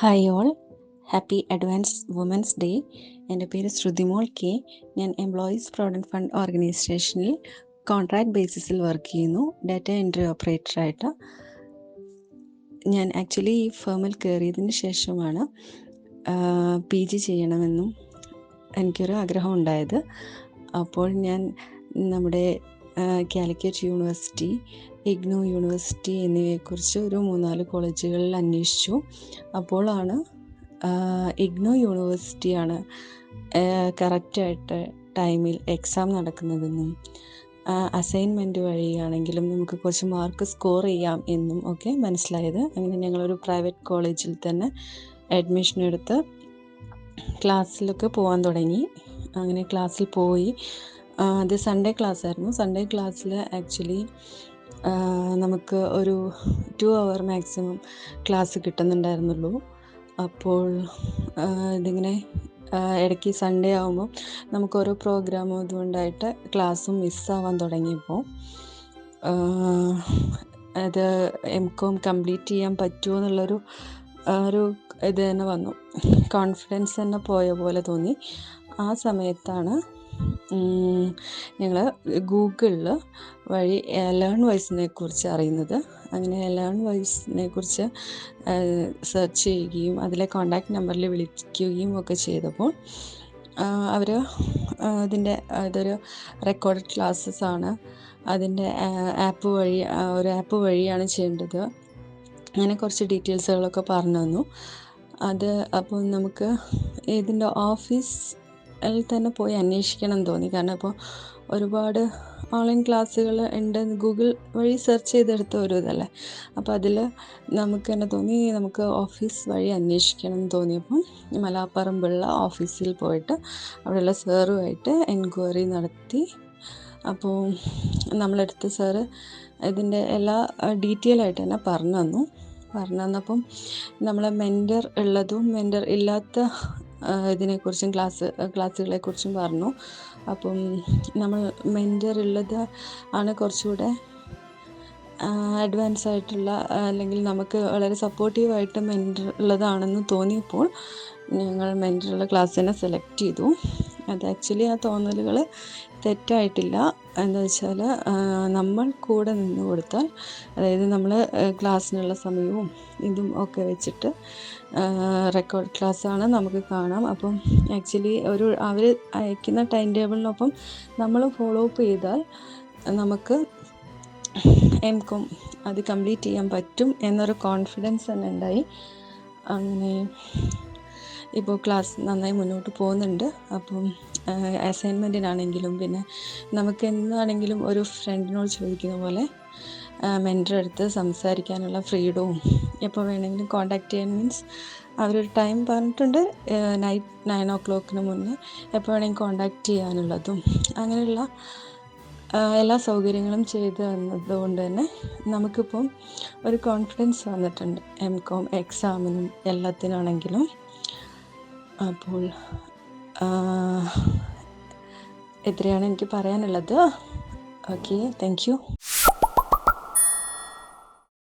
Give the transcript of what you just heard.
Hi all. Happy advance women's day. എന്റെ പേര് Sruthimol K. ഞാൻ എംപ്ലോയീസ് പ്രൊവിഡന്റ് ഫണ്ട് ഓർഗനൈസേഷനിൽ കോൺട്രാക്ട് ബേസിസിൽ വർക്ക് ചെയ്യുന്നു. ഡാറ്റ എൻട്രി ഓപ്പറേറ്ററായിട്ട്. ഞാൻ ആക്ച്വലി ഈ ഫേമിൽ കയറിയതിന് ശേഷമാണ് പി ജി ചെയ്യണമെന്നും എനിക്കൊരു ആഗ്രഹം ഉണ്ടായത്. അപ്പോൾ ഞാൻ നമ്മുടെ കാലിക്കറ്റ് യൂണിവേഴ്സിറ്റി ഇഗ്നോ യൂണിവേഴ്സിറ്റി എന്നിവയെക്കുറിച്ച് ഒരു മൂന്നാൽ കോളേജുകളിൽ അന്വേഷിച്ചു. അപ്പോഴാണ് ഇഗ്നോ യൂണിവേഴ്സിറ്റിയാണ് കറക്റ്റായിട്ട് ടൈമിൽ എക്സാം നടക്കുന്നതെന്നും അസൈൻമെന്റ് വഴിയാണെങ്കിലും നമുക്ക് കുറച്ച് മാർക്ക് സ്കോർ ചെയ്യാം എന്നും ഒക്കെ മനസ്സിലായത്. അങ്ങനെ ഞങ്ങളൊരു പ്രൈവറ്റ് കോളേജിൽ തന്നെ അഡ്മിഷൻ എടുത്ത് ക്ലാസ്സിലൊക്കെ പോകാൻ തുടങ്ങി. അങ്ങനെ ക്ലാസ്സിൽ പോയി. അത് സൺഡേ ക്ലാസ് ആയിരുന്നു. സൺഡേ ക്ലാസ്സിൽ ആക്ച്വലി നമുക്ക് ഒരു ടു അവർ മാക്സിമം ക്ലാസ് കിട്ടുന്നുണ്ടായിരുന്നുള്ളൂ. അപ്പോൾ ഇതിങ്ങനെ ഇടയ്ക്ക് സൺഡേ ആകുമ്പോൾ നമുക്ക് ഓരോ പ്രോഗ്രാമും ഇതുകൊണ്ടായിട്ട് ക്ലാസ്സും മിസ്സാവാൻ തുടങ്ങിയപ്പോൾ അത് എം കോം കംപ്ലീറ്റ് ചെയ്യാൻ പറ്റുമോ എന്നുള്ളൊരു ഒരു ഇത് തന്നെ വന്നു. കോൺഫിഡൻസ് തന്നെ പോയ പോലെ തോന്നി. ആ സമയത്താണ് ഞങ്ങൾ ഗൂഗിളിൽ വഴി ലേൺ വൈസിനെ കുറിച്ച് അറിയുന്നത്. അങ്ങനെ ലേൺ വൈസിനെ കുറിച്ച് സെർച്ച് ചെയ്യുകയും അതിലെ കോണ്ടാക്ട് നമ്പറിൽ വിളിക്കുകയും ഒക്കെ ചെയ്തപ്പോൾ അവർ ഇതിന്റെ അതൊരു റെക്കോർഡ് ക്ലാസ്സസ് ആണ്. അതിന്റെ ആപ്പ് വഴി ഒരു ആപ്പ് വഴിയാണ് ചെയ്യേണ്ടത്. അങ്ങനെ കുറച്ച് ഡീറ്റെയിൽസുകളൊക്കെ പറഞ്ഞു തന്നു. അത് അപ്പോൾ നമുക്ക് ഇതിന്റെ ഓഫീസ് തന്നെ പോയി അന്വേഷിക്കണം തോന്നി. കാരണം ഇപ്പോൾ ഒരുപാട് ഓൺലൈൻ ക്ലാസ്സുകൾ ഉണ്ട്. ഗൂഗിൾ വഴി സെർച്ച് ചെയ്തെടുത്ത ഒരു ഇതല്ലേ? അപ്പോൾ അതിൽ നമുക്ക് തന്നെ തോന്നി നമുക്ക് ഓഫീസ് വഴി അന്വേഷിക്കണം എന്ന് തോന്നിയപ്പം മലാപ്പറമ്പുള്ള ഓഫീസിൽ പോയിട്ട് അവിടെയുള്ള സാറുമായിട്ട് എൻക്വയറി നടത്തി. അപ്പോൾ നമ്മളെടുത്ത് സാറ് ഇതിന്റെ എല്ലാ ഡീറ്റെയിൽ ആയിട്ട് തന്നെ പറഞ്ഞു തന്നു. പറഞ്ഞു തന്നപ്പം നമ്മളെ മെന്റർ ഉള്ളതും മെന്റർ ഇല്ലാത്ത ഇതിനെക്കുറിച്ചും ക്ലാസ് ക്ലാസ്സുകളെക്കുറിച്ചും പറഞ്ഞു. അപ്പം നമ്മൾ മെന്റർ ഉള്ളത് ആണ് കുറച്ചുകൂടെ അഡ്വാൻസ് ആയിട്ടുള്ള അല്ലെങ്കിൽ നമുക്ക് വളരെ സപ്പോർട്ടീവായിട്ട് മെന്റർ ഉള്ളതാണെന്ന് തോന്നിയപ്പോൾ ഞങ്ങൾ മെന്ററുള്ള ക്ലാസ് സെലക്ട് ചെയ്തു. അത് ആക്ച്വലി ആ തോന്നലുകൾ തെറ്റായിട്ടില്ല. എന്താ വെച്ചാൽ നമ്മൾ കൂടെ നിന്ന് കൊടുത്താൽ അതായത് നമ്മൾ ക്ലാസ്സിനുള്ള സമയവും ഇതും ഒക്കെ വെച്ചിട്ട് റെക്കോർഡ് ക്ലാസ്സാണ് നമുക്ക് കാണാം. അപ്പം ആക്ച്വലി ഒരു അവർ അയക്കുന്ന ടൈം ടേബിളിനൊപ്പം നമ്മൾ ഫോളോ അപ്പ് ചെയ്താൽ നമുക്ക് എം കോം അത് കംപ്ലീറ്റ് ചെയ്യാൻ പറ്റും എന്നൊരു കോൺഫിഡൻസ് തന്നെ ഉണ്ടായി. അങ്ങനെ ഇപ്പോൾ ക്ലാസ് നന്നായി മുന്നോട്ട് പോകുന്നുണ്ട്. അപ്പം അസൈൻമെന്റിനാണെങ്കിലും പിന്നെ നമുക്ക് എന്താണെങ്കിലും ഒരു ഫ്രണ്ടിനോട് ചോദിക്കുന്ന പോലെ മെന്റർ എടുത്ത് സംസാരിക്കാനുള്ള ഫ്രീഡവും എപ്പോൾ വേണമെങ്കിലും കോണ്ടാക്ട് ചെയ്യാൻ മീൻസ് അവരൊരു ടൈം പറഞ്ഞിട്ടുണ്ട് നൈറ്റ് നയൻ ഓ ക്ലോക്കിന് മുന്നേ എപ്പോൾ വേണമെങ്കിൽ കോണ്ടാക്ട് ചെയ്യാനുള്ളതും. അങ്ങനെയുള്ള എല്ലാ സൗകര്യങ്ങളും ചെയ്തു തന്നതുകൊണ്ട് തന്നെ നമുക്കിപ്പം ഒരു കോൺഫിഡൻസ് വന്നിട്ടുണ്ട്. എം കോം എക്സാമിനും എല്ലാത്തിനാണെങ്കിലും. അപ്പോൾ ഇത്രയാണ് എനിക്ക് പറയാനുള്ളത്? Okay thank you